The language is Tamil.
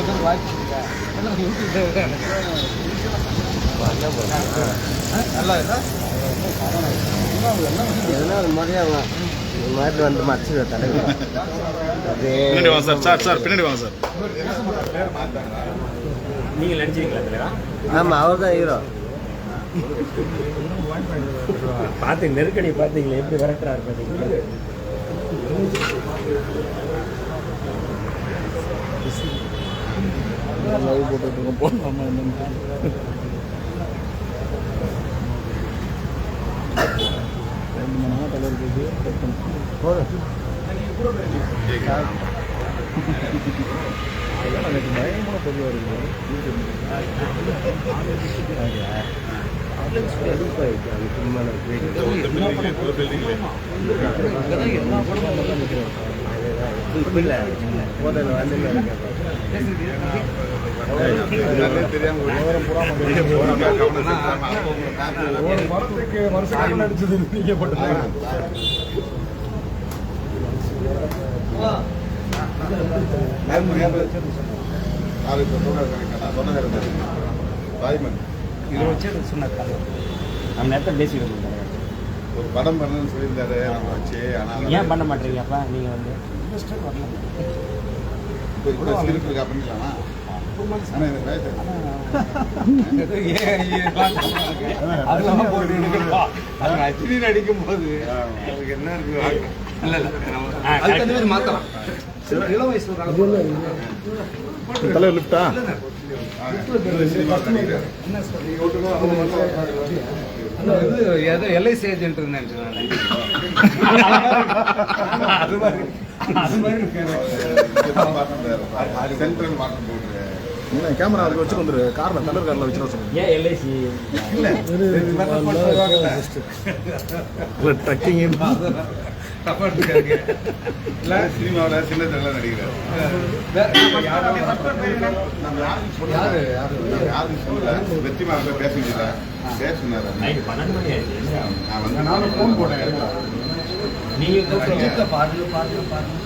பேசுறது வாய்ப்பு நல்லா இருக்கா? பின்னாடி வாங்க சார். சார் சார் பின்னாடி வாங்க சார். நீங்கள் நடிச்சிருக்கீங்களா ஆமாம் அவர் தான் ஹீரோ பார்த்து நெருக்கடி பார்த்தீங்களா எப்படி விரட்டுறாரு பார்த்தீங்களா லைவ் போட்டுட்டு போடலாமா என்னன்னு தெரியல. ரெண்டு மணி நேரம் போதில் வந்து மரத்துக்கு வருஷம் அடிச்சது நீங்க. ஒரு படம் பண்ணணும்னு சொல்லியிருந்தாரு. நம்ம வச்சு ஆனால் ஏன் பண்ண மாட்டீங்க அப்பா? நீங்கள் வந்து இப்போ இப்போ சிரிப்பு பண்ணிக்கலாமா? அது திடீர்னு அடிக்கும் போது என்ன இருக்கு மாத்தலாம் இளம் வயசுல இது எல்ஐசி ஏஜென்ட் இருந்தேன் அது மாதிரி. சென்ட்ரல் மாற்றம் போட்டு என்ன கேமரா அதுக்கு வச்சு வந்துரு. காரில் தலைவர் காரில் வச்சு சொல்லுங்க ஏன் எல்ஐசி இல்லை ட்ரக்கிங் இல்லை சினிமாவில் சின்ன திரையில் நடிக்கிறார். யாரு யாரு? சொல்லல. வெற்றி மாவட்ட பேசுகிறீங்களா பேசுனாரு நான் வந்து நானும் ஃபோன் போட்டேன். நீங்கள் பாருங்க பாருங்க பாருங்க.